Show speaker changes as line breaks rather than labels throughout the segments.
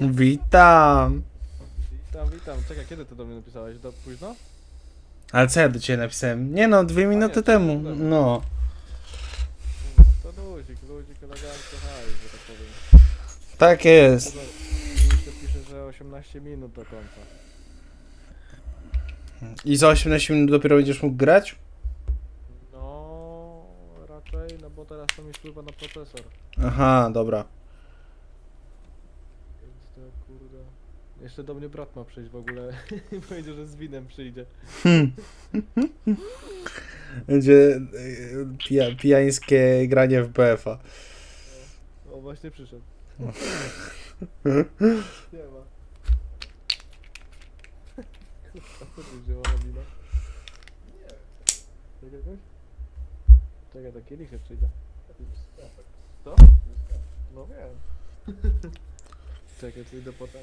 Witam.
Witam, witam. Czekaj, kiedy ty do mnie napisałeś? Do późno?
Ale co ja do ciebie napisałem? Nie no, dwie minuty temu.
temu.
No.
To luzik, luzik elegancko haj, że tak powiem.
Tak jest.
To Jeszcze pisze, że 18 minut do końca.
I za 18 minut dopiero będziesz mógł grać?
No, raczej, no bo teraz to mi wpływa na procesor.
Aha, dobra.
Jeszcze do mnie brat ma przyjść w ogóle i powiedział, że z winem przyjdzie.
Hmm. Będzie y, pija, pijańskie granie w BF-a.
O, właśnie przyszedł.
No.
Nie ma. A co tu wzięła na wino? Nie. Czekaj, jakoś? Czekaj, do kielichy przyjdzie. Co? No wiem. Czekaj, co idę potem.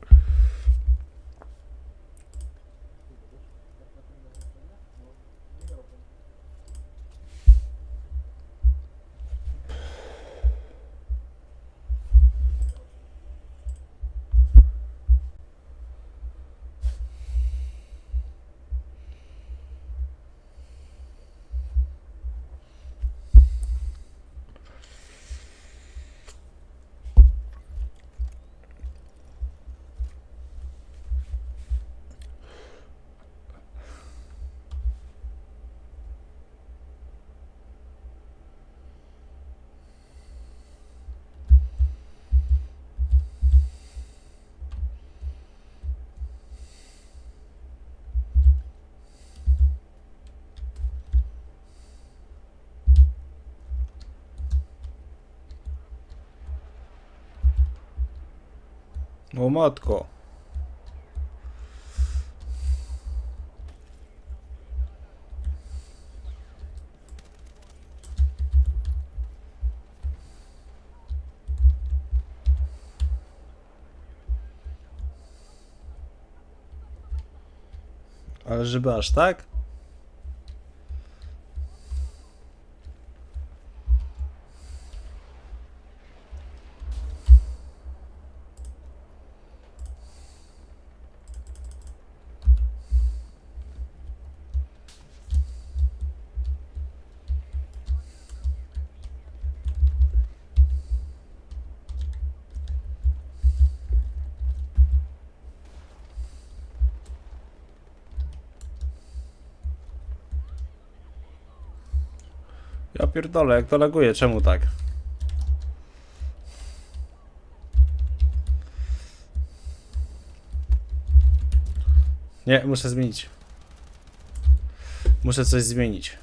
O matko. Ale żeby aż tak? Ja pierdolę, jak to laguje, czemu tak? Nie, muszę zmienić. Muszę coś zmienić.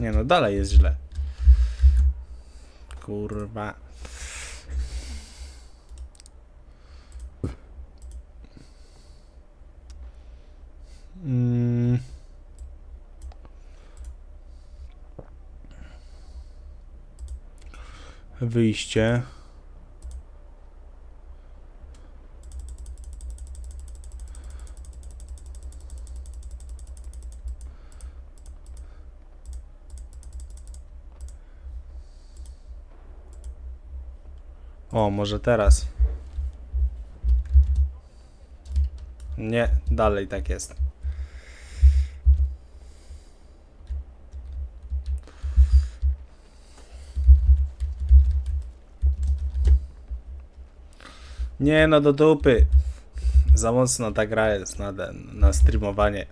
Nie no, dalej jest źle. Kurwa. Mm. Wyjście. O, może teraz. Nie, dalej tak jest. Nie, no do dupy. Za mocno ta gra jest na, na streamowanie.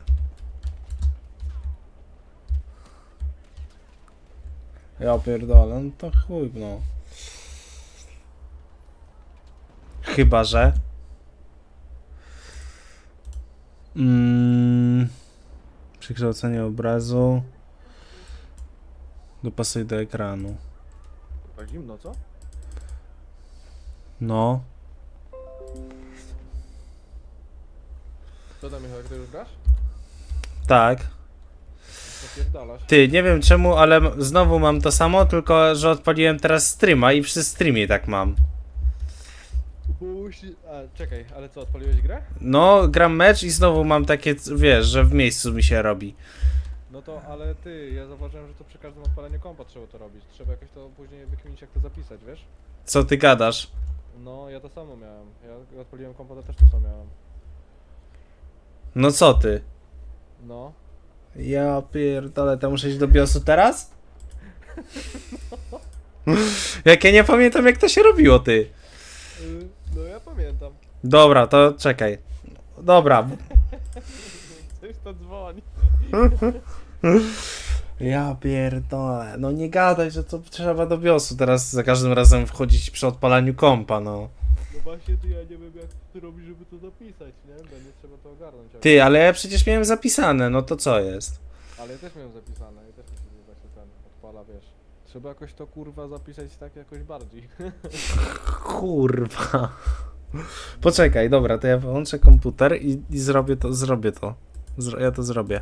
Ja pierdolę, no to chuj, no. Chyba, że. Mm, przekształcenie obrazu. Dopasuj do ekranu.
Chyba zimno, co?
No.
Co tam, Michał, jak ty już grasz?
Tak. Ty, nie wiem czemu, ale znowu mam to samo, tylko że odpaliłem teraz streama i przy streamie tak mam.
Bo musi... A, czekaj, ale co, odpaliłeś grę?
No, gram mecz i znowu mam takie, wiesz, że w miejscu mi się robi.
No to, ale ty, ja zauważyłem, że to przy każdym odpaleniu kompa trzeba to robić. Trzeba jakoś to później wykminić, jak to zapisać, wiesz?
Co ty gadasz?
No, ja to samo miałem. Ja odpaliłem kompa, to też to samo miałem.
No co ty?
No.
Ja pierdolę, to muszę iść do BIOSu teraz? Jak ja nie pamiętam jak to się robiło, ty.
Y, no pamiętam.
Dobra, to czekaj. Dobra.
Coś to dzwoni.
Ja pierdolę. No nie gadaj, że to trzeba do BIOSu teraz za każdym razem wchodzić przy odpalaniu kompa, no.
No właśnie, ty ja nie wiem jak to robić, żeby to zapisać, nie? Będzie trzeba to ogarnąć.
Ty, ale ja przecież miałem zapisane, no to co jest?
Ale ja też miałem zapisane, ja też mi się właśnie ten odpala, wiesz. Trzeba jakoś to kurwa zapisać tak jakoś bardziej.
Kurwa. Poczekaj, dobra, to ja wyłączę komputer i, i zrobię to, zrobię to. Zro, ja to zrobię.